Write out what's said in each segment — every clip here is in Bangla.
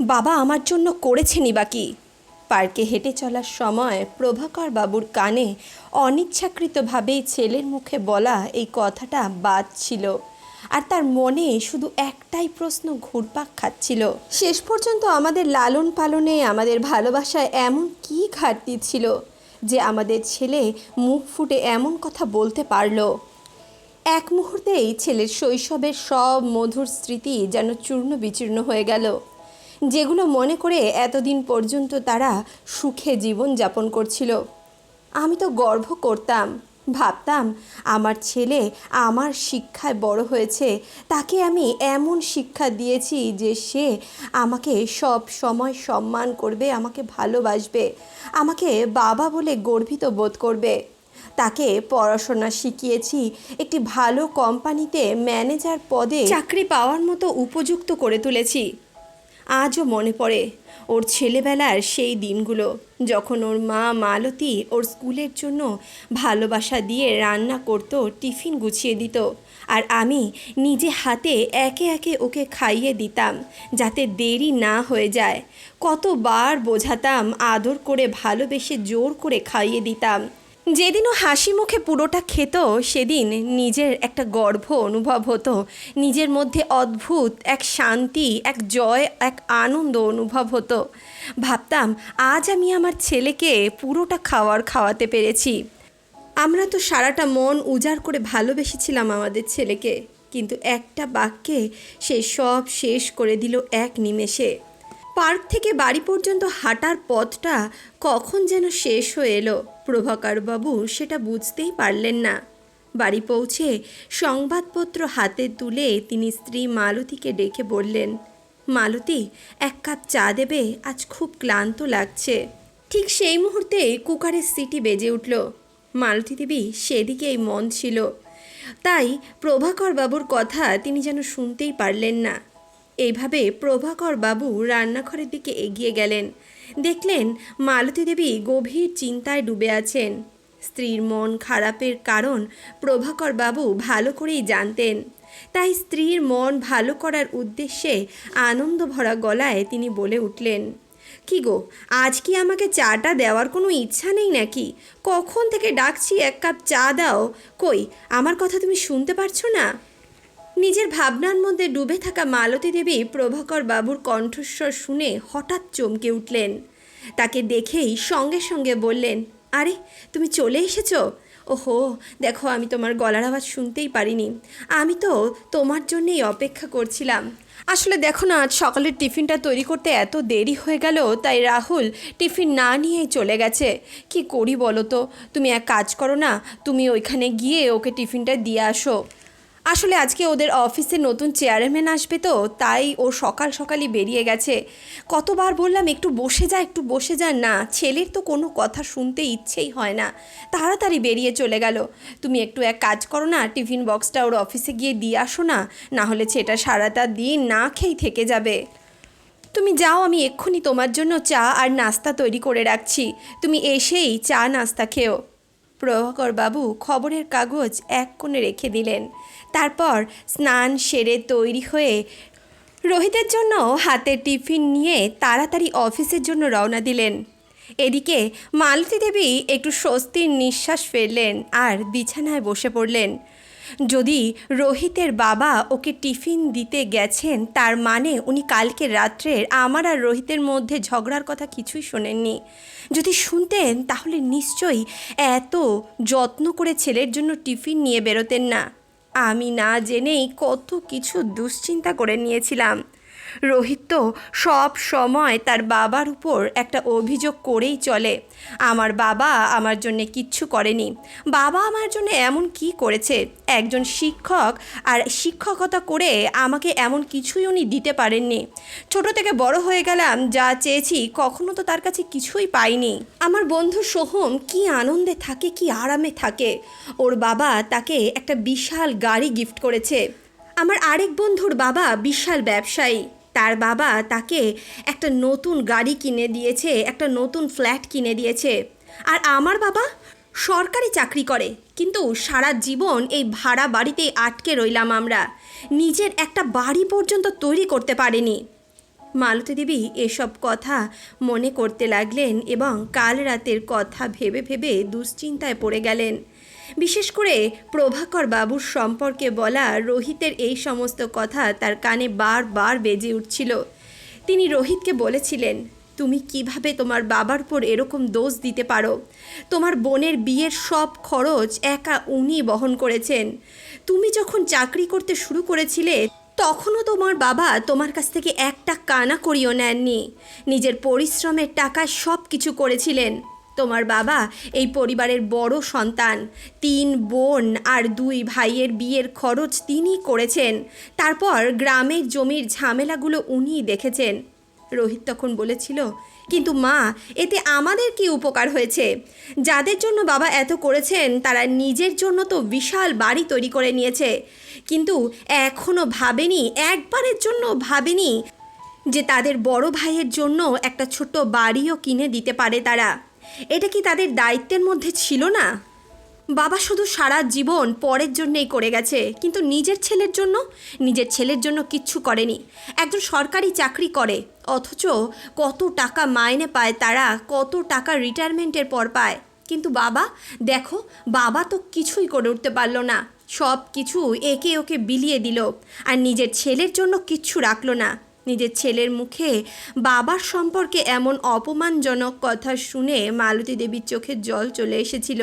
বাবা আমার জন্য করেছেনই বা কি? পার্কে হেঁটে চলার সময় প্রভাকর বাবুর কানে অনিচ্ছাকৃতভাবেই ছেলের মুখে বলা এই কথাটা বাদ ছিল। আর তার মনে শুধু একটাই প্রশ্ন ঘুরপাক খাচ্ছিল। শেষ পর্যন্ত আমাদের লালন পালনে, আমাদের ভালোবাসায় এমন কী ঘাটতি ছিল যে আমাদের ছেলে মুখ ফুটে এমন কথা বলতে পারল? এক মুহূর্তেই ছেলের শৈশবের সব মধুর স্মৃতি যেন চূর্ণ বিচূর্ণ হয়ে গেল। যেগুলো মনে করে এতদিন পর্যন্ত তারা সুখে জীবন যাপন করছিল। আমি তো গর্ব করতাম, ভাবতাম আমার ছেলে আমার শিক্ষায় বড় হয়েছে, তাকে আমি এমন শিক্ষা দিয়েছি যে সে আমাকে সব সময় সম্মান করবে, আমাকে ভালোবাসবে, আমাকে বাবা বলে গর্বিত বোধ করবে। তাকে পড়াশোনা শিখিয়েছি, একটি ভালো কোম্পানিতে ম্যানেজার পদে চাকরি পাওয়ার মতো উপযুক্ত করে তুলেছি। আজও মনে পড়ে ওর ছেলেবেলার সেই দিনগুলো, যখন ওর মা মালতী ওর স্কুলের জন্য ভালোবাসা দিয়ে রান্না করতো, টিফিন গুছিয়ে দিত। আর আমি নিজে হাতে একে একে ওকে খাইয়ে দিতাম, যাতে দেরি না হয়ে যায়। কতবার বোঝাতাম, আদর করে ভালোবেসে জোর করে খাইয়ে দিতাম। যেদিনও হাসি মুখে পুরোটা খেত, সেদিন নিজের একটা গর্ব অনুভব হতো। নিজের মধ্যে অদ্ভুত, এক শান্তি, এক জয়, এক আনন্দ অনুভব হতো। ভাবতাম, আজ আমি আমার ছেলেকে পুরোটা খাওয়ার খাওয়াতে পেরেছি। আমরা তো সারাটা মন উজাড় করে ভালোবেসেছিলাম আমাদের ছেলেকে, কিন্তু একটা বাক্যে সে সব শেষ করে দিল এক নিমেষে। পার্ক থেকে বাড়ি পর্যন্ত হাঁটার পথটা কখন যেন শেষ হয়ে এলো। প্রভাকরবাবু সেটা বুঝতেই পারলেন না। বাড়ি পৌঁছে সংবাদপত্র হাতে তুলে তিনি স্ত্রী মালতীকে ডেকে বললেন, মালতী, এক কাপ চা দেবে, আজ খুব ক্লান্ত লাগছে। ঠিক সেই মুহূর্তে কুকারের সিটি বেজে উঠল। মালতী দেবী সেদিকেই মন ছিল। তাই প্রভাকর বাবুর কথা তিনি যেন শুনতেই পারলেন না। এইভাবে প্রভাকর বাবু রান্নাঘরের দিকে এগিয়ে গেলেন। দেখলেন মালতী দেবী গভীর চিন্তায় ডুবে আছেন। স্ত্রীর মন খারাপের কারণ প্রভাকর বাবু ভালো করেই জানতেন। তাই স্ত্রীর মন ভালো করার উদ্দেশ্যে আনন্দ ভরা গলায় তিনি বলে উঠলেন, কি গো, আজ কি আমাকে চাটা দেওয়ার কোনো ইচ্ছা নেই নাকি? কখন থেকে ডাকছি, এক কাপ চা দাও। কই, আমার কথা তুমি শুনতে পারছ না? নিজের ভাবনার মধ্যে ডুবে থাকা মালতী দেবী প্রভাকর বাবুর কণ্ঠস্বর শুনে হঠাৎ চমকে উঠলেন। তাকে দেখেই সঙ্গে সঙ্গে বললেন, আরে, তুমি চলে এসেছ? ওহো, দেখো, আমি তোমার গলার আওয়াজ শুনতেই পারিনি। আমি তো তোমার জন্যেই অপেক্ষা করছিলাম। আসলে দেখো না, আজ সকালের টিফিনটা তৈরি করতে এত দেরি হয়ে গেল, তাই রাহুল টিফিন না নিয়েই চলে গেছে। কি করি বলো তো? তুমি এক কাজ করো না, তুমি ওইখানে গিয়ে ওকে টিফিনটা দিয়ে আসো। আসলে আজকে ওদের অফিসে নতুন চেয়ারম্যান আসবে তো, তাই ও সকাল সকালই বেরিয়ে গেছে। কতবার বললাম, একটু বসে যা, একটু বসে যা। না, ছেলের তো কোনো কথা শুনতে ইচ্ছেই হয় না। তাড়াতাড়ি বেরিয়ে চলে গেল। তুমি একটু এক কাজ করো না, টিফিন বক্সটা ওর অফিসে গিয়ে দিয়ে আসো না না হলে সেটা সারাটা দিন না খেয়েই থেকে যাবে। তুমি যাও, আমি এক্ষুনি তোমার জন্য চা আর নাস্তা তৈরি করে রাখছি। তুমি এসেই চা নাস্তা খেও। প্রভাকর বাবু খবরের কাগজ এক কোণে রেখে দিলেন। তারপর স্নান সেরে তৈরি হয়ে রোহিতের জন্য হাতে টিফিন নিয়ে তাড়াতাড়ি অফিসের জন্য রওনা দিলেন। এদিকে মালতী দেবী একটু স্বস্তির নিঃশ্বাস ফেললেন আর বিছানায় বসে পড়লেন। যদি রোহিতের বাবা ওকে টিফিন দিতে গেছেন, তার মানে উনি কালকে রাত্রের আমার আর রোহিতের মধ্যে ঝগড়ার কথা কিছুই শোনেননি। যদি শুনতেন, তাহলে নিশ্চয়ই এত যত্ন করে ছেলের জন্য টিফিন নিয়ে বেরোতেন না। আমি না জেনেই কত কিছু দুশ্চিন্তা করে নিয়েছিলাম। রোহিত তো সব সময় তার বাবার উপর একটা অভিযোগ করেই চলে। আমার বাবা আমার জন্য কিচ্ছু করেনি। বাবা আমার জন্য এমন কি করেছে? একজন শিক্ষক আর শিক্ষকতা করে আমাকে এমন কিছুই উনি দিতে পারেননি। ছোট থেকে বড় হয়ে গেলাম, যা চেয়েছি কখনো তো তার কাছে কিছুই পাইনি। আমার বন্ধু সোহম কি আনন্দে থাকে, কি আরামে থাকে। ওর বাবা তাকে একটা বিশাল গাড়ি গিফট করেছে। আমার আরেক বন্ধুর বাবা বিশাল ব্যবসায়ী। তার বাবা তাকে একটা নতুন গাড়ি কিনে দিয়েছে, একটা নতুন ফ্ল্যাট কিনে দিয়েছে। আর আমার বাবা সরকারি চাকরি করে, কিন্তু সারা জীবন এই ভাড়া বাড়িতেই আটকে রইলাম আমরা। নিজের একটা বাড়ি পর্যন্ত তৈরি করতে পারিনি। মালতী দেবী এসব কথা মনে করতে লাগলেন এবং কাল রাতের কথা ভেবে ভেবে দুশ্চিন্তায় পড়ে গেলেন। বিশেষ করে প্রভাকর বাবুর সম্পর্কে বলা রোহিতের এই সমস্ত কথা তার কানে বারবার বেজে উঠছিল। তিনি রোহিতকে বলেছিলেন, তুমি কীভাবে তোমার বাবার উপর এরকম দোষ দিতে পারো? তোমার বোনের বিয়ের সব খরচ একা উনি বহন করেছেন। তুমি যখন চাকরি করতে শুরু করেছিলে, তখনও তোমার বাবা তোমার কাছ থেকে একটা কানা করিও নেননি। নিজের পরিশ্রমের টাকায় সব কিছু করেছিলেন। তোমার বাবা এই পরিবারের বড় সন্তান। তিন বোন আর দুই ভাইয়ের বিয়ের খরচ তিনিই করেছেন। তারপর গ্রামের জমির ঝামেলাগুলো উনিই দেখেছেন। রোহিত তখন বলেছিল, কিন্তু মা, এতে আমাদের কি উপকার হয়েছে? যাদের জন্য বাবা এত করেছেন, তারা নিজের জন্য তো বিশাল বাড়ি তৈরি করে নিয়েছে। কিন্তু এখনও ভাবেনি, একবারের জন্য ভাবেনি যে তাদের বড় ভাইয়ের জন্য একটা ছোট্ট বাড়িও কিনে দিতে পারে তারা। এটা কি তাদের দায়িত্বের মধ্যে ছিল না? বাবা শুধু সারা জীবন পরের জন্যেই করে গেছে, কিন্তু নিজের ছেলের জন্য? নিজের ছেলের জন্য কিচ্ছু করেনি। একজন সরকারি চাকরি করে, অথচ কত টাকা মাইনে পায় তারা, কত টাকা রিটায়ারমেন্টের পর পায়। কিন্তু বাবা, দেখো, বাবা তো কিছুই করে উঠতে পারল না। সব কিছু একে ওকে বিলিয়ে দিল, আর নিজের ছেলের জন্য কিচ্ছু রাখল না। নিজের ছেলের মুখে বাবার সম্পর্কে এমন অপমানজনক কথা শুনে মালতী দেবীর চোখে জল চলে এসেছিল।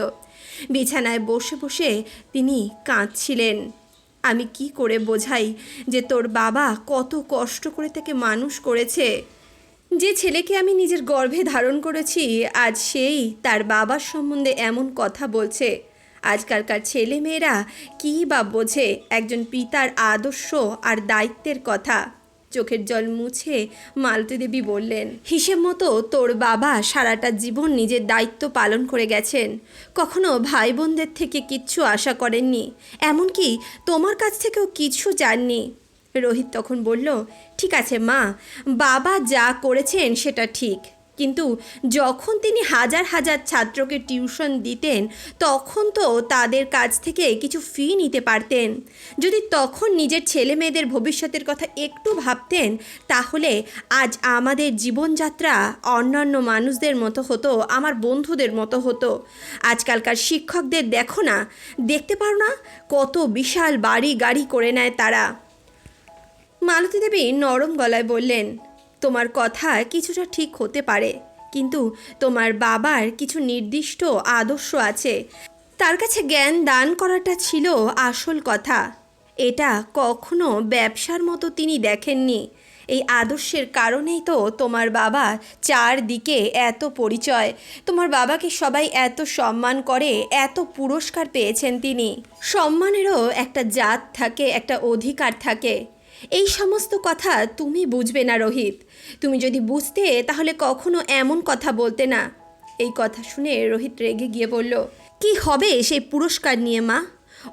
বিছানায় বসে বসে তিনি কাঁদছিলেন। আমি কি করে বোঝাই যে তোর বাবা কত কষ্ট করে তাকে মানুষ করেছে? যে ছেলেকে আমি নিজের গর্ভে ধারণ করেছি, আজ সেই তার বাবার সম্বন্ধে এমন কথা বলছে। আজকালকার ছেলে মেয়েরা কী বা বোঝে একজন পিতার আদর্শ আর দায়িত্বের কথা। চোখের জল মুছে মালতী দেবী বললেন, হিসেব মতো তোর বাবা সারাটা জীবন নিজের দায়িত্ব পালন করে গেছেন। কখনো ভাই বোনদের থেকে কিচ্ছু আশা করেননি। এমনকি তোমার কাছ থেকেও কিছু চাননি রোহিত তখন বলল, ঠিক আছে মা, বাবা যা করেছেন সেটা ঠিক। কিন্তু যখন তিনি হাজার হাজার ছাত্রকে টিউশন দিতেন, তখন তো তাদের কাছ থেকে কিছু ফি নিতে পারতেন। যদি তখন নিজের ছেলে মেয়েদের ভবিষ্যতের কথা একটু ভাবতেন, তাহলে আজ আমাদের জীবনযাত্রা অন্যান্য মানুষদের মতো হতো, আমার বন্ধুদের মতো হতো। আজকালকার শিক্ষকদের দেখো না, দেখতে পারো না কত বিশাল বাড়ি গাড়ি করে নেয় তারা। মালতী দেবী নরম গলায় বললেন তোমার কথা কিছুটা ঠিক হতে পারে, কিন্তু তোমার বাবার কিছু নির্দিষ্ট আদর্শ আছে। তার কাছে জ্ঞান দান করাটা ছিল আসল কথা। এটা কখনো ব্যবসার মতো তিনি দেখেননি। এই আদর্শের কারণেই তো তোমার বাবা চারদিকে এত পরিচয়। তোমার বাবাকে সবাই এত সম্মান করে, এত পুরস্কার পেয়েছেন তিনি। সম্মানেরও একটা জাত থাকে, একটা অধিকার থাকে। এই সমস্ত কথা তুমি বুঝবে না, রোহিত। তুমি যদি বুঝতে, তাহলে কখনো এমন কথা বলতে না। এই কথা শুনে রোহিত রেগে গিয়ে বলল, কি হবে সেই পুরস্কার নিয়ে, মা?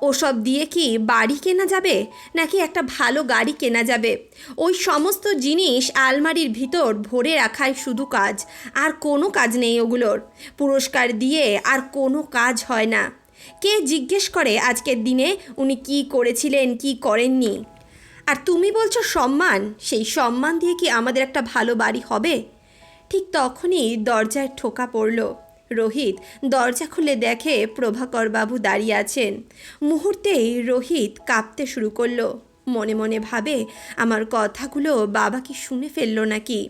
ওসব দিয়ে কি বাড়ি কেনা যাবে? নাকি একটা ভালো গাড়ি কেনা যাবে? ওই সমস্ত জিনিস আলমারির ভিতর ভরে রাখাই শুধু কাজ, আর কোনো কাজ নেই ওগুলোর। পুরস্কার দিয়ে আর কোনো কাজ হয় না। কে জিজ্ঞেস করে আজকের দিনে? উনি কি করেছিলেন, কি করেননি? আর তুমি বলছো সম্মান? সেই সম্মান দিয়ে কি আমাদের একটা ভালো বাড়ি হবে? ঠিক তখনই দরজায় ঠোকা পড়ল। রোহিত দরজা খুলে দেখে প্রভাকর বাবু দাঁড়িয়ে আছেন। মুহূর্তেই রোহিত কাঁপতে শুরু করল। মনে মনে ভাবে, আমার কথাগুলো বাবা কি শুনে ফেলল নাকি?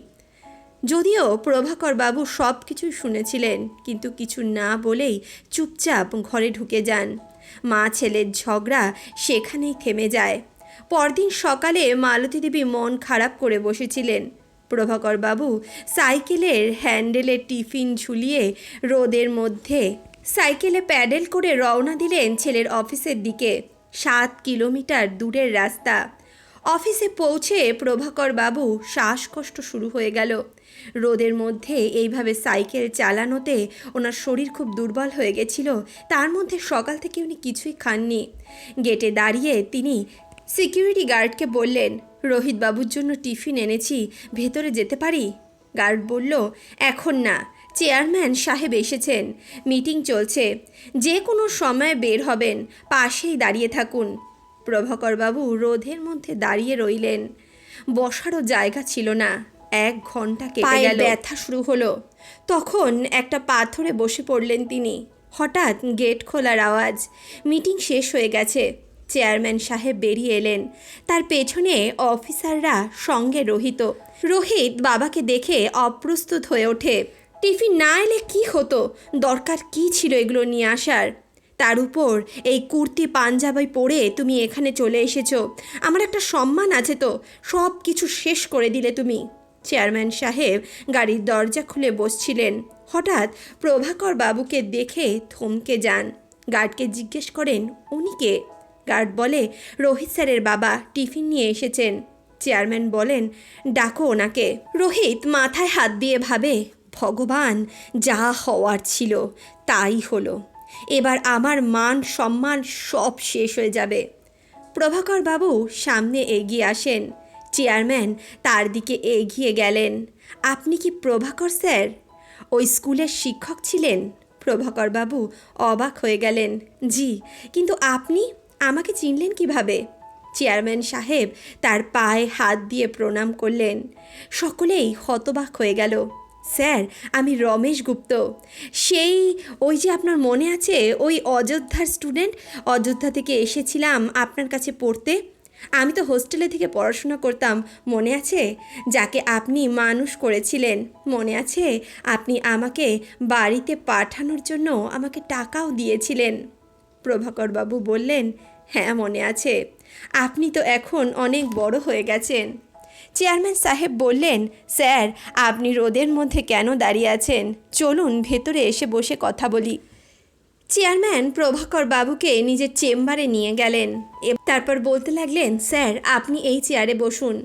যদিও প্রভাকর বাবু সব কিছুই শুনেছিলেন, কিন্তু কিছু না বলেই চুপচাপ ঘরে ঢুকে যান। মা ছেলের ঝগড়া সেখানেই থেমে যায়। পরদিন সকালে মালতী দেবী মন খারাপ করে বসেছিলেন। প্রভাকর বাবু সাইকেলের হ্যান্ডেলে টিফিন ঝুলিয়ে রোদের মধ্যে সাইকেলে প্যাডেল করে রওনা দিলেন ছেলের অফিসের দিকে। সাত কিলোমিটার দূরের রাস্তা। অফিসে পৌঁছে প্রভাকর বাবু শ্বাসকষ্ট শুরু হয়ে গেল। রোদের মধ্যে এইভাবে সাইকেল চালানোতে ওনার শরীর খুব দুর্বল হয়ে গেছিল। তার মধ্যে সকাল থেকে উনি কিছুই খাননি। গেটে দাঁড়িয়ে তিনি সিকিউরিটি গার্ডকে বললেন রোহিত বাবুর জন্য টিফিন এনেছি ভেতরে যেতে পারি? গার্ড বলল এখন না। চেয়ারম্যান সাহেব এসেছেন। মিটিং চলছে। যে কোনো সময় বের হবেন। পাশেই দাঁড়িয়ে থাকুন। প্রভাকরবাবু রোধের মধ্যে দাঁড়িয়ে রইলেন। বসারও জায়গা ছিল না। এক ঘণ্টা কেটে গেল। ব্যথা শুরু হলো। তখন একটা পাথরে বসে পড়লেন তিনি। হঠাৎ গেট খোলার আওয়াজ। মিটিং শেষ হয়ে গেছে। চেয়ারম্যান সাহেব বেরিয়ে এলেন। তার পেছনে অফিসাররা সঙ্গে রোহিত। রোহিত বাবাকে দেখে অপ্রস্তুত হয়ে ওঠে। টিফিন না এলে কি হতো? দরকার কি ছিল এগুলো নিয়ে আসার? তার উপর এই কুর্তি পাঞ্জাবি পরে তুমি এখানে চলে এসেছ। আমার একটা সম্মান আছে তো। সব কিছু শেষ করে দিলে তুমি। চেয়ারম্যান সাহেব গাড়ির দরজা খুলে বসছিলেন। হঠাৎ প্রভাকর বাবুকে দেখে থমকে যান। গার্ডকে জিজ্ঞেস করেন, উনি কে? গার্ড বলে, রোহিত স্যারের বাবা টিফিন নিয়ে এসেছেন। চেয়ারম্যান বলেন, ডাকো ওনাকে। রোহিত মাথায় হাত দিয়ে ভাবে, ভগবান, যা হওয়ার ছিল তাই হলো। এবার আমার মান সম্মান সব শেষ হয়ে যাবে। প্রভাকর বাবু সামনে এগিয়ে আসেন। চেয়ারম্যান তার দিকে এগিয়ে গেলেন। আপনি কি প্রভাকর স্যার? ওই স্কুলের শিক্ষক ছিলেন। প্রভাকর বাবু অবাক হয়ে গেলেন। জি, কিন্তু আপনি? আমাকে চিনলেন কীভাবে? চেয়ারম্যান সাহেব তার পায়ে হাত দিয়ে প্রণাম করলেন। সকলেই হতবাক হয়ে গেল। স্যার, আমি রমেশ গুপ্ত। সেই, ওই যে আপনার মনে আছে, ওই অযোধ্যার স্টুডেন্ট? অযোধ্যা থেকে এসেছিলাম আপনার কাছে পড়তে। আমি তো হোস্টেলে থেকে পড়াশোনা করতাম, মনে আছে? যাকে আপনি মানুষ করেছিলেন। মনে আছে, আপনি আমাকে বাড়িতে পাঠানোর জন্য আমাকে টাকাও দিয়েছিলেন। প্রভাকরবাবু বললেন হ্যাঁ মনে আছে। আপনি তো এখন অনেক বড় হয়ে গেছেন। চেয়ারম্যান সাহেব বললেন, স্যার, আপনি রোদের মধ্যে কেন দাঁড়িয়ে আছেন? চলুন, ভেতরে এসে বসে কথা বলি। চেয়ারম্যান প্রভাকর বাবুকে নিজের চেম্বারে নিয়ে গেলেন। তারপর বলতে লাগলেন, স্যার, আপনি এই চেয়ারে বসুন।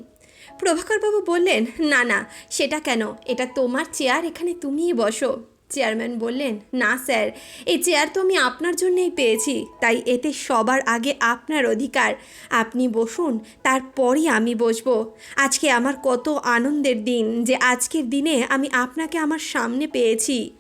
প্রভাকর বাবু বললেন, না না, সেটা কেন? এটা তোমার চেয়ার, এখানে তুমিই বসো। চেয়ারম্যান বললেন, না, স্যার, এই চেয়ার তো আমি আপনার জন্যই পেয়েছি, তাই এতে সবার আগে আপনার অধিকার। আপনি বসুন, তারপরই আমি বসবো। আজকে আমার কত আনন্দের দিন যে আজকের দিনে আমি আপনাকে আমার সামনে পেয়েছি।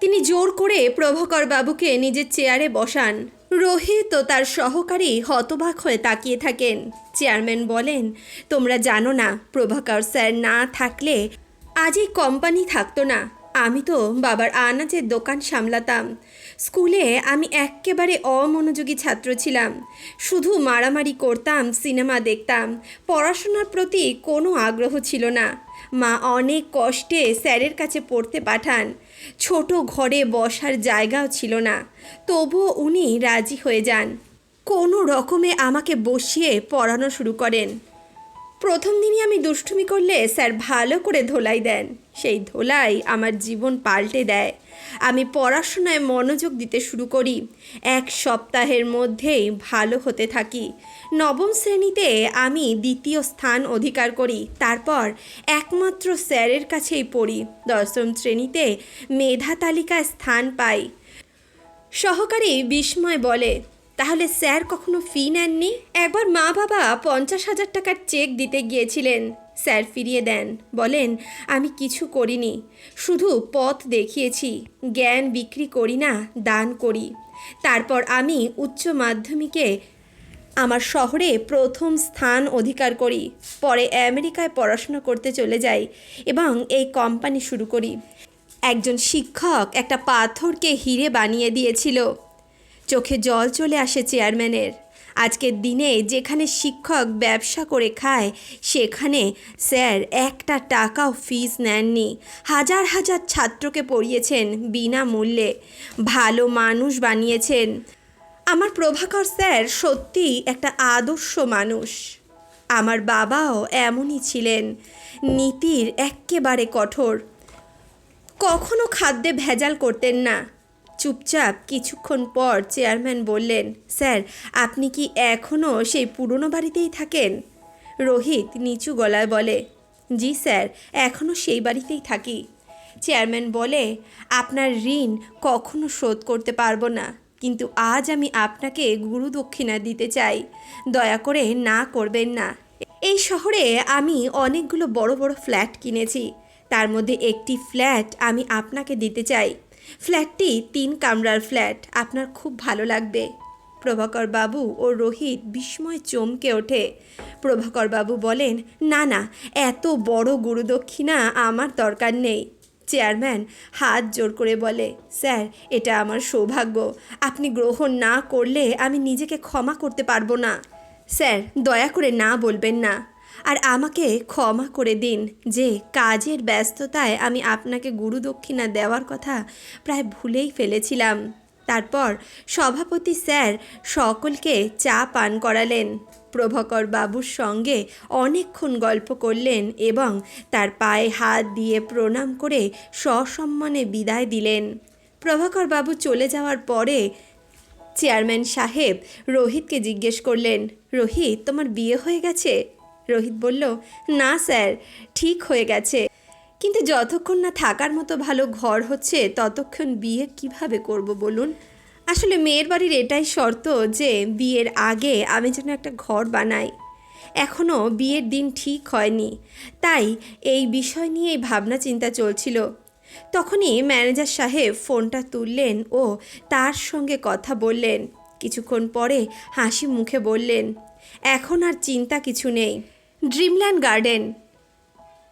তিনি জোর করে প্রভাকর বাবুকে নিজের চেয়ারে বসান। রোহিত ও তার সহকারী হতবাক হয়ে তাকিয়ে থাকেন। চেয়ারম্যান বলেন, তোমরা জানো না, প্রভাকর স্যার না থাকলে আজ এই কোম্পানি থাকতো না। আমি তো বাবার আনাজের দোকান সামলাতাম। স্কুলে আমি এক্কেবারে অমনোযোগী ছাত্র ছিলাম। শুধু মারামারি করতাম, সিনেমা দেখতাম, পড়াশোনার প্রতি কোনো আগ্রহ ছিল না। মা অনেক কষ্টে স্যারের কাছে পড়তে পাঠান। ছোট ঘরে বসার জায়গাও ছিল না। তবুও উনি রাজি হয়ে যান। কোনো রকমে আমাকে বসিয়ে পড়ানো শুরু করেন। প্রথম দিনই আমি দুষ্টুমি করলে স্যার ভালো করে ধোলাই দেন। সেই ধোলাই আমার জীবন পাল্টে দেয়। আমি পড়াশোনায় মনোযোগ দিতে শুরু করি। এক সপ্তাহের মধ্যেই ভালো হতে থাকি। নবম শ্রেণীতে আমি দ্বিতীয় স্থান অধিকার করি। তারপর একমাত্র স্যারের কাছেই পড়ি। দশম শ্রেণীতে মেধা তালিকায় স্থান পাই। সহকারী বিস্ময় বলে, তাহলে স্যার কখনো ফি নেননি? একবার মা বাবা পঞ্চাশ হাজার টাকার চেক দিতে গিয়েছিলেন। স্যার ফিরিয়ে দেন। বলেন, আমি কিছু করিনি। শুধু পথ দেখিয়েছি, জ্ঞান বিক্রি করি না, দান করি। তারপর আমি উচ্চ মাধ্যমিকে আমার শহরে প্রথম স্থান অধিকার করি, পরে আমেরিকায় পড়াশোনা করতে চলে যাই এবং এই কোম্পানি শুরু করি। একজন শিক্ষক একটা পাথরকে হিরে বানিয়ে দিয়েছিল। চোখে জল চলে আসে চেয়ারম্যানের। আজকের দিনে যেখানে শিক্ষক ব্যবসা করে খায়, সেখানে স্যার একটা টাকাও ফিস নেননি। হাজার হাজার ছাত্রকে পড়িয়েছেন বিনামূল্যে। ভালো মানুষ বানিয়েছেন। আমার প্রভাকর স্যার সত্যিই একটা আদর্শ মানুষ। আমার বাবাও এমনই ছিলেন। নীতির এক্কেবারে কঠোর। কখনো খাদ্যে ভেজাল করতেন না। চুপচাপ কিছুক্ষণ পর চেয়ারম্যান বললেন, স্যার, আপনি কি এখনও সেই পুরনো বাড়িতেই থাকেন? রোহিত নিচু গলায় বলে, জি স্যার, এখনও সেই বাড়িতেই থাকি। চেয়ারম্যান বলে, আপনার ঋণ কখনো শোধ করতে পারব না, কিন্তু আজ আমি আপনাকে গুরুদক্ষিণা দিতে চাই। দয়া করে না করবেন না। এই শহরে আমি অনেকগুলো বড় বড় ফ্ল্যাট কিনেছি। তার মধ্যে একটি ফ্ল্যাট আমি আপনাকে দিতে চাই। ফ্ল্যাটটি তিন কামরার ফ্ল্যাট। আপনার খুব ভালো লাগবে। প্রভাকর বাবু ও রোহিত বিস্ময় চমকে ওঠে। প্রভাকর বাবু বলেন, না না, এত বড় গুরুদক্ষিণা আমার দরকার নেই। চেয়ারম্যান হাত জোর করে বলে, স্যার, এটা আমার সৌভাগ্য। আপনি গ্রহণ না করলে আমি নিজেকে ক্ষমা করতে পারব না। স্যার, দয়া করে না বলবেন না। আর আমাকে ক্ষমা করে দিন যে কাজের ব্যস্ততায় আমি আপনাকে গুরুদক্ষিণা দেওয়ার কথা প্রায় ভুলেই ফেলেছিলাম। তারপর সভাপতি স্যার সকলকে চা পান করালেন। প্রভাকর বাবুর সঙ্গে অনেকক্ষণ গল্প করলেন এবং তার পায়ে হাত দিয়ে প্রণাম করে সসম্মানে বিদায় দিলেন। প্রভাকর বাবু চলে যাওয়ার পরে চেয়ারম্যান সাহেব রোহিতকে জিজ্ঞেস করলেন, রোহিত, তোমার বিয়ে হয়ে গেছে? রোহিত বলল, না স্যার, ঠিক হয়ে গেছে। কিন্তু যতক্ষণ না থাকার মতো ভালো ঘর হচ্ছে, ততক্ষণ বিয়ে কীভাবে করব বলুন? আসলে মেয়ের বাড়ির এটাই শর্ত যে বিয়ের আগে আমি যেন একটা ঘর বানাই। এখনও বিয়ের দিন ঠিক হয়নি। তাই এই বিষয় নিয়েই ভাবনা চিন্তা চলছিল। তখনই ম্যানেজার সাহেব ফোনটা তুললেন ও তার সঙ্গে কথা বললেন। কিছুক্ষণ পরে হাসি মুখে বললেন, এখন আর চিন্তা কিছু নেই। Dreamland garden.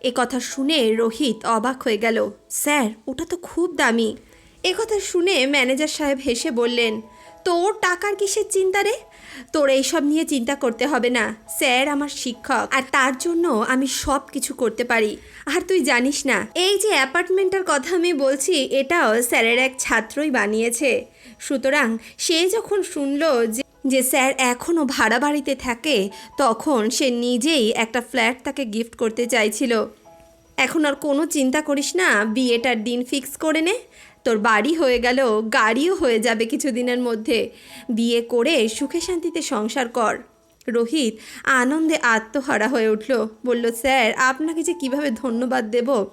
এ কথা শুনে রোহিত অবাক হয়ে গেল। স্যার, ওটা তো খুব দামি। এ কথা শুনে ম্যানেজার সাহেব হেসে বললেন, তোর টাকার কিসের চিন্তা রে? তোর এইসব নিয়ে চিন্তা করতে হবে না। স্যার আমার শিক্ষক, আর তার জন্য আমি সব কিছু করতে পারি। আর তুই জানিস না, এই যে অ্যাপার্টমেন্টটার কথা আমি বলছি, এটাও স্যারের এক ছাত্রই বানিয়েছে। সুতরাং সে যখন শুনলো যে যে স্যার এখনও ভাড়া বাড়িতে থাকে, তখন সে নিজেই একটা ফ্ল্যাট তাকে গিফট করতে চাইছিল। এখন আর কোনো চিন্তা করিস না, বিয়েটার দিন ফিক্স করে নে। তোর বাড়ি হয়ে গেল, গাড়িও হয়ে যাবে কিছুদিনের মধ্যে। বিয়ে করে সুখে শান্তিতে সংসার কর। রোহিত আনন্দে আত্মহারা হয়ে উঠল। বলল, স্যার, আপনাকে যে কীভাবে ধন্যবাদ দেব?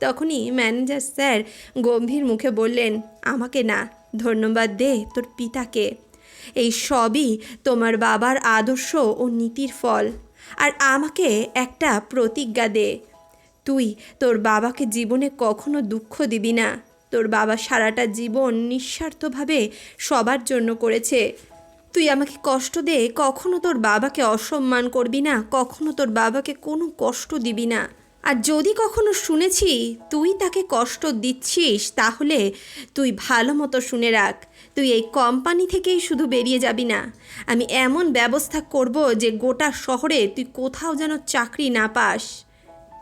তখনই ম্যানেজার স্যার গম্ভীর মুখে বললেন, আমাকে না, ধন্যবাদ দে তোর পিতাকে। এই সবই তোমার বাবার আদর্শ ও নীতির ফল। আর আমাকে একটা প্রতিজ্ঞা দে। তুই তোর বাবাকে জীবনে কখনো দুঃখ দিবি না। তোর বাবা সারাটা জীবন নিঃস্বার্থভাবে সবার জন্য করেছে। তুই আমাকে কষ্ট দে, কখনো তোর বাবাকে অসম্মান করবি না, কখনো তোর বাবাকে কোনো কষ্ট দিবি না। আর যদি কখনো শুনেছি তুই তাকে কষ্ট দিচ্ছিস, তাহলে তুই ভালো মতো শুনে রাখ। তুই এই কোম্পানি থেকেই শুধু বেরিয়ে যাবি না। আমি এমন ব্যবস্থা করব যে গোটা শহরে তুই কোথাও যেন চাকরি না পাস।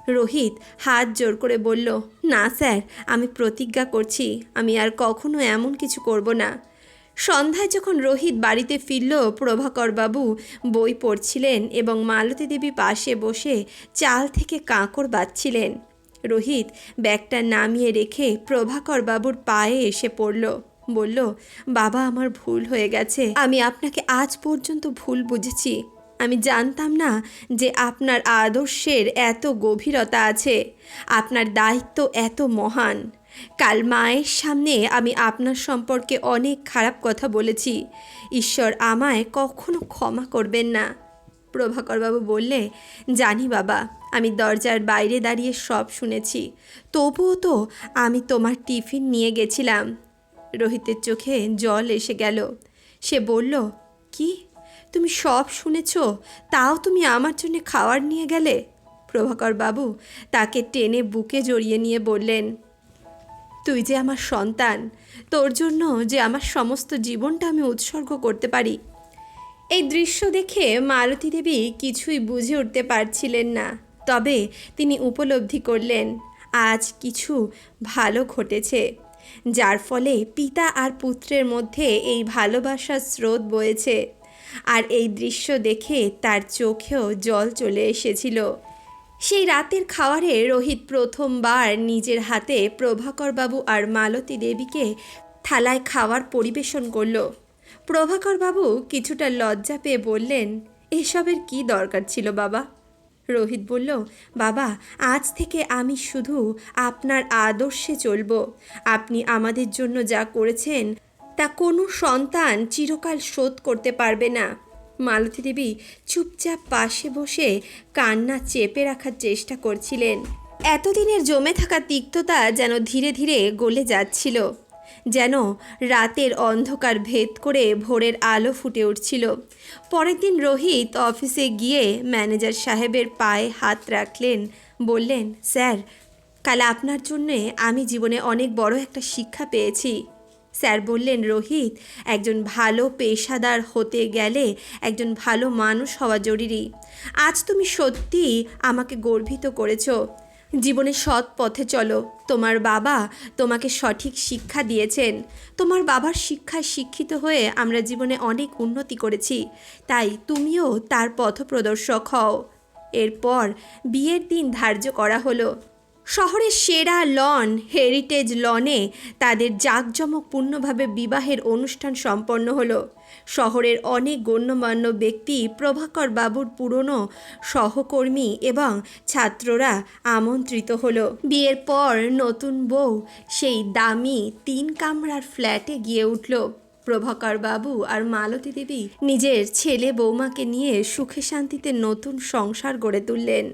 রোহিত হাত জোর করে বলল, না স্যার, আমি প্রতিজ্ঞা করছি। আমি আর কখনো এমন কিছু করব না। সন্ধ্যায় যখন রোহিত বাড়িতে ফিরল প্রভাকরবাবু বই পড়ছিলেন এবং মালতী দেবী পাশে বসে চাল থেকে কাঁকড় বাঁধছিলেন। রোহিত ব্যাগটা নামিয়ে রেখে প্রভাকরবাবুর পায়ে এসে পড়ল। বলল, বাবা, আমার ভুল হয়ে গেছে। আমি আপনাকে আজ পর্যন্ত ভুল বুঝেছি। আমি জানতাম না যে আপনার আদর্শের এত গভীরতা আছে। আপনার দায়িত্ব এত মহান। কাল মায়ের সামনে আমি আপনার সম্পর্কে অনেক খারাপ কথা বলেছি। ঈশ্বর আমায় কখনো ক্ষমা করবেন না। প্রভাকরবাবু বললে, জানি বাবা, আমি দরজার বাইরে দাঁড়িয়ে সব শুনেছি। তবুও তো আমি তোমার টিফিন নিয়ে গেছিলাম রোহিতের চোখে জল এসে গেল। সে বলল, কি? তুমি সব শুনেছ? তাও তুমি আমার জন্য খাওয়ার নিয়ে গেলে প্রভাকর বাবু তাকে টেনে বুকে জড়িয়ে নিয়ে বললেন তুই যে আমার সন্তান, তোর জন্য যে আমার সমস্ত জীবনটা আমি উৎসর্গ করতে পারি। এই দৃশ্য দেখে মালতী দেবী কিছুই বুঝে উঠতে পারছিলেন না। তবে তিনি উপলব্ধি করলেন, আজ কিছু ভালো ঘটেছে, যার ফলে পিতা আর পুত্রের মধ্যে এই ভালোবাসার স্রোত বয়েছে। আর এই দৃশ্য দেখে তার চোখেও জল চলে এসেছিল। সেই রাতের খাওয়ারে রোহিত প্রথমবার নিজের হাতে প্রভাকরবাবু আর মালতী দেবীকে থালায় খাওয়ার পরিবেশন করল। প্রভাকরবাবু কিছুটা লজ্জা পেয়ে বললেন, এসবের কি দরকার ছিল বাবা? রোহিত বলল, বাবা, আজ থেকে আমি শুধু আপনার আদর্শে চলব। আপনি আমাদের জন্য যা করেছেন, তা কোনো সন্তান চিরকাল শোধ করতে পারবে না। মালতী দেবী চুপচাপ পাশে বসে কান্না চেপে রাখার চেষ্টা করছিলেন। এতদিনের জমে থাকা তিক্ততা যেন ধীরে ধীরে গলে যাচ্ছিল, যেন রাতের অন্ধকার ভেদ করে ভোরের আলো ফুটে উঠছিল। পরের দিন রোহিত অফিসে গিয়ে ম্যানেজার সাহেবের পায়ে হাত রাখলেন, বললেন, স্যার, কাল আপনার জন্যে আমি জীবনে অনেক বড় একটা শিক্ষা পেয়েছি। স্যার বললেন, রোহিত, একজন ভালো পেশাদার হতে গেলে একজন ভালো মানুষ হওয়া জরুরি। আজ তুমি সত্যি আমাকে গর্বিত করেছ। জীবনে সৎ পথে চলো। তোমার বাবা তোমাকে সঠিক শিক্ষা দিয়েছেন। তোমার বাবার শিক্ষায় শিক্ষিত হয়ে আমরা জীবনে অনেক উন্নতি করেছি। তাই তুমিও তার পথপ্রদর্শক হও। এরপর বিয়ের দিন ধার্য করা হলো। শহরের সেরা লন, হেরিটেজ লনে তাদের জাঁকজমকপূর্ণভাবে বিবাহের অনুষ্ঠান সম্পন্ন হলো। শহরের অনেক গণ্যমান্য ব্যক্তি, প্রভাকর বাবুর পুরনো সহকর্মী এবং ছাত্ররা আমন্ত্রিত হলো। বিয়ের পর নতুন বউ, সেই দামি তিন কামরার ফ্ল্যাটে গিয়ে উঠল। প্রভাকর বাবু আর মালতী দেবী নিজের ছেলে বৌমাকে নিয়ে সুখে শান্তিতে নতুন সংসার গড়ে তুললেন।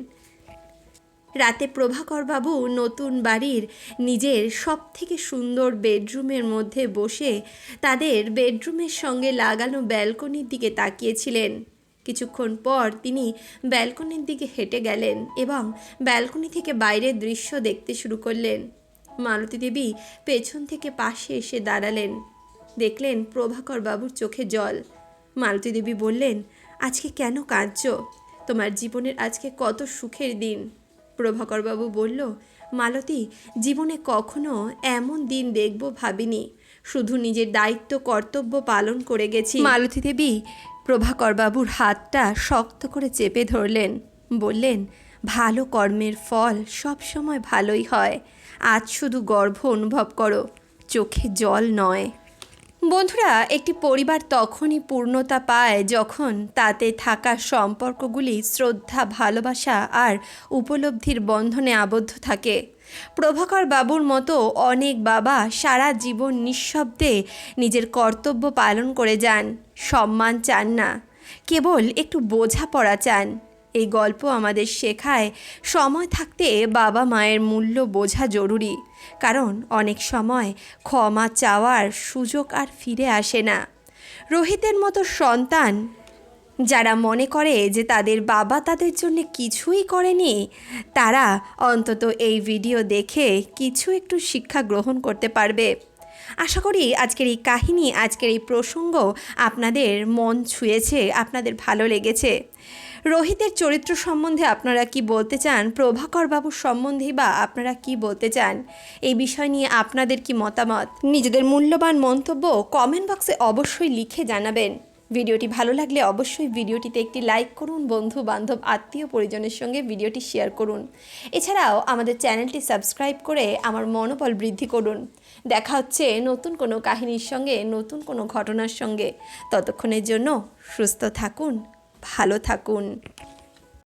রাতে প্রভাকরবাবু নতুন বাড়ির নিজের সব থেকে সুন্দর বেডরুমের মধ্যে বসে তাদের বেডরুমের সঙ্গে লাগানো ব্যালকনির দিকে তাকিয়েছিলেন। কিছুক্ষণ পর তিনি ব্যালকনির দিকে হেঁটে গেলেন এবং ব্যালকনি থেকে বাইরের দৃশ্য দেখতে শুরু করলেন। মালতী দেবী পেছন থেকে পাশে এসে দাঁড়ালেন। দেখলেন প্রভাকর বাবুর চোখে জল। মালতী দেবী বললেন, আজকে কেন কাঁদছ? তোমার জীবনের আজকে কত সুখের দিন। প্রভাকরবাবু বলল, মালতী, জীবনে কখনো এমন দিন দেখব ভাবিনি। শুধু নিজের দায়িত্ব, কর্তব্য পালন করে গেছি। মালতী দেবী, প্রভাকরবাবুর হাতটা শক্ত করে চেপে ধরলেন। বললেন, ভালো কর্মের ফল সব সময় ভালোই হয়। আজ শুধু গর্ব অনুভব করো, চোখে জল নয়। বন্ধুরা, একটি পরিবার তখনই পূর্ণতা পায় যখন তাতে থাকা সম্পর্কগুলি শ্রদ্ধা, ভালোবাসা আর উপলব্ধির বন্ধনে আবদ্ধ থাকে। প্রভাকর বাবুর মতো অনেক বাবা সারা জীবন নিঃশব্দে নিজের কর্তব্য পালন করে যান, সম্মান চান না, কেবল একটু বোঝাপড়া চান। এই গল্প আমাদের শেখায়, সময় থাকতে বাবা মায়ের মূল্য বোঝা জরুরি। কারণ অনেক সময় ক্ষমা চাওয়ার সুযোগ আর ফিরে আসে না। রোহিতের মতো সন্তান যারা মনে করে যে তাদের বাবা তাদের জন্য কিছুই করেনি, তারা অন্তত এই ভিডিও দেখে কিছু একটু শিক্ষা গ্রহণ করতে পারবে। আশা করি আজকের এই কাহিনী, আজকের এই প্রসঙ্গ আপনাদের মন ছুঁয়েছে, আপনাদের ভালো লেগেছে। রোহিতের চরিত্র সম্বন্ধে আপনারা কি বলতে চান? প্রভাকর বাবুর সম্বন্ধে বা আপনারা কি বলতে চান? এই বিষয় নিয়ে আপনাদের কি মতামত? নিজেদের মূল্যবান মন্তব্য কমেন্ট বক্সে অবশ্যই লিখে জানাবেন। ভিডিওটি ভালো লাগলে অবশ্যই ভিডিওটিতে একটি লাইক করুন বন্ধু বান্ধব আত্মীয় পরিজনের সঙ্গে ভিডিওটি শেয়ার করুন। এছাড়াও আমাদের চ্যানেলটি সাবস্ক্রাইব করে আমার মনোবল বৃদ্ধি করুন। দেখা হচ্ছে নতুন কোনো কাহিনীর সঙ্গে, নতুন কোনো ঘটনার সঙ্গে। ততক্ষণের জন্য সুস্থ থাকুন। ভালো থাকুন।